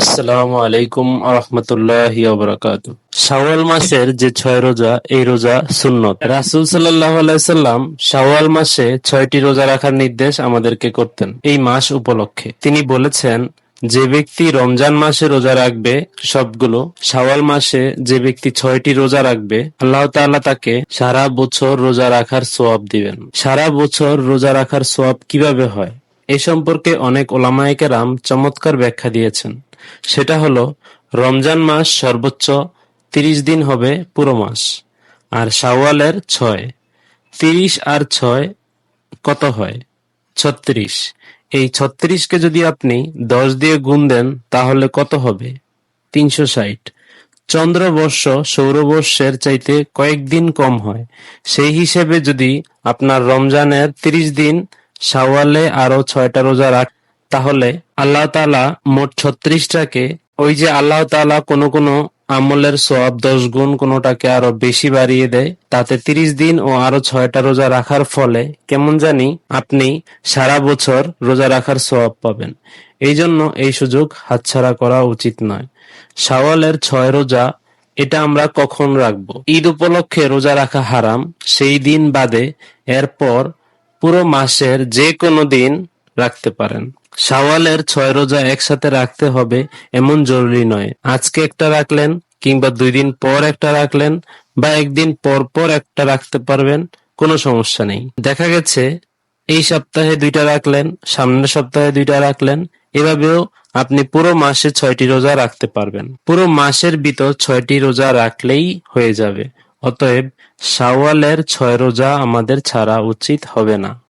আসসালামু আলাইকুম আহমতুল্লাহ বারাকাতু শাওয়াল মাসের যে ছয় রোজা, এই রোজা সুন্নত। রাসুল সাল্লাহ আলাইসাল্লাম শাওয়াল মাসে ছয়টি রোজা রাখার নির্দেশ আমাদেরকে করতেন, এই মাস উপলক্ষে। তিনি বলেছেন, যে ব্যক্তি রমজান মাসে রোজা রাখবে, সবগুলো, শাওয়াল মাসে যে ব্যক্তি ছয়টি রোজা রাখবে, আল্লাহ তাআলা তাকে সারা বছর রোজা রাখার সোয়াব দিবেন। সারা বছর রোজা রাখার সোয়াব কীভাবে হয়? এ সম্পর্কে অনেক ওলামায়ে কেরাম চমৎকার ব্যাখ্যা দিয়েছেন। সেটা হলো, রমজান মাস সর্বোচ্চ তিরিশ দিন হবে পুরো মাস, আর শাওয়ালের ছয়। তিরিশ আর ছয় কত হয়? ছত্রিশ। এই ছত্রিশকে যদি আপনি দশ দিয়ে গুণ দেন, তাহলে কত হবে? তিনশো ষাট। চন্দ্রবর্ষ সৌরবর্ষের চাইতে কয়েকদিন কম হয়। সেই হিসেবে যদি আপনার রমজানের তিরিশ দিন, শাওয়ালে আরও ছয়টা রোজা রাখ তাহলে আল্লাহ তাআলা মোট ছত্রিশটাকে, ওই যে আল্লাহ তাআলা কোনো কোনো আমলের সওয়াব দশ গুণ কোনোটাকে আরও বেশি বাড়িয়ে দেয়, তাতে তিরিশ দিন ও আরও ছয়টা রোজা রাখার ফলে কেমন জানি আপনি সারা বছর রোজা রাখার সওয়াব পাবেন। এই জন্য এই সুযোগ হাতছাড়া করা উচিত নয়। সাওয়ালের ছয় রোজা, এটা আমরা কখন রাখব? ঈদ উপলক্ষে রোজা রাখা হারাম, সেই দিন বাদে এরপর পুরো মাসের যে কোনো দিন রাখতে পারেন। শাওয়ালের ছয় রোজা একসাথে রাখতে হবে এমন জরুরি নয়। আজকে একটা রাখলেন কিংবা দুই দিন পর একটা রাখলেন বা একদিন পর পর একটা রাখতে পারবেন, কোনো সমস্যা নেই। দেখা গেছে, এই সপ্তাহে দুইটা রাখলেন, সামনের সপ্তাহে দুইটা রাখলেন, এভাবেও আপনি পুরো মাসে ছয়টি রোজা রাখতে পারবেন। পুরো মাসের ভিতর ছয়টি রোজা রাখলেই হয়ে যাবে, অতএব শাওয়ালের ছয় রোজা আমাদের ছাড়া উচিত হবে না।